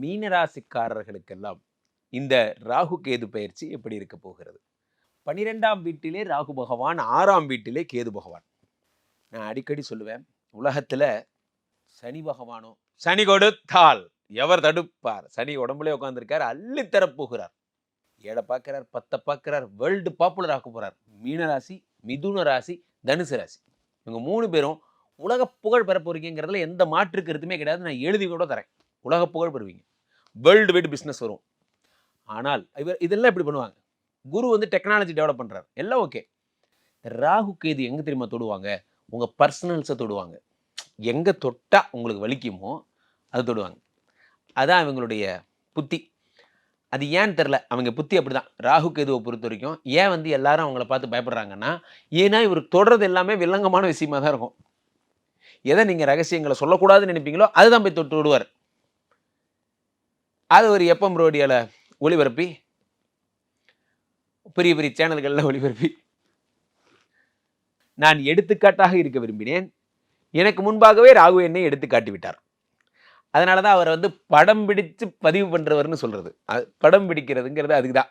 மீனராசிக்காரர்களுக்கெல்லாம் இந்த ராகு கேது பயிற்சி எப்படி இருக்க போகிறது? பனிரெண்டாம் வீட்டிலே ராகு பகவான் ஆறாம் வீட்டிலே கேது பகவான். நான் அடிக்கடி சொல்லுவேன் உலகத்தில் சனி பகவானோ சனி கொடுத்தால் எவர் தடுப்பார்? சனி உடம்புலே உட்காந்துருக்கார் அள்ளி தரப்போகிறார் ஏழை பார்க்கிறார் பத்தை பார்க்கிறார் வேர்ல்டு பாப்புலர் ஆக்க போகிறார் மீனராசி மிதுன ராசி தனுசு ராசி. இவங்க மூணு பேரும் உலக புகழ் பெற போறீங்கிறதுல எந்த மாற்று கருத்துமே கிடையாது. நான் எழுதி கூட தரேன். உலக புகழ் பெறுவீங்க. வேர்ல்டு வைடு பிஸ்னஸ் வரும். ஆனால் இவர் இதெல்லாம் இப்படி பண்ணுவாங்க. குரு வந்து டெக்னாலஜி டெவலப் பண்ணுறாரு எல்லாம் ஓகே ராகு கேது எங்கே தெரியுமா தொடுவாங்க? உங்கள் பர்சனல்ஸை தொடுவாங்க. எங்கே தொட்டால் உங்களுக்கு வலிக்குமோ அதை தொடுவாங்க. அதுதான் இவங்களுடைய புத்தி. அது ஏன்னு தெரில அவங்க புத்தி அப்படிதான். ராகு கேதுவை பொறுத்த வரைக்கும் ஏன் வந்து எல்லாரும் அவங்கள பார்த்து பயப்படுறாங்கன்னா ஏன்னா இவர் தொடுறது எல்லாமே வில்லங்கமான விஷயமா தான் இருக்கும். எதை நீங்கள் ரகசியங்களை சொல்லக்கூடாதுன்னு நினைப்பீங்களோ அதுதான் போய் தொட்டு விடுவார் அது ஒரு எப்பம் ரோடியால ஒளிபரப்பி பெரிய பெரிய சேனல்களில் ஒளிபரப்பி. நான் எடுத்துக்காட்டாக இருக்க விரும்பினேன். எனக்கு முன்பாகவே ராகு என்னை எடுத்து காட்டி விட்டார். அதனால தான் அவரை வந்து படம் பிடிச்சு பதிவு பண்ணுறவர்னு சொல்கிறது அது படம் பிடிக்கிறதுங்கிறது அதுக்கு தான்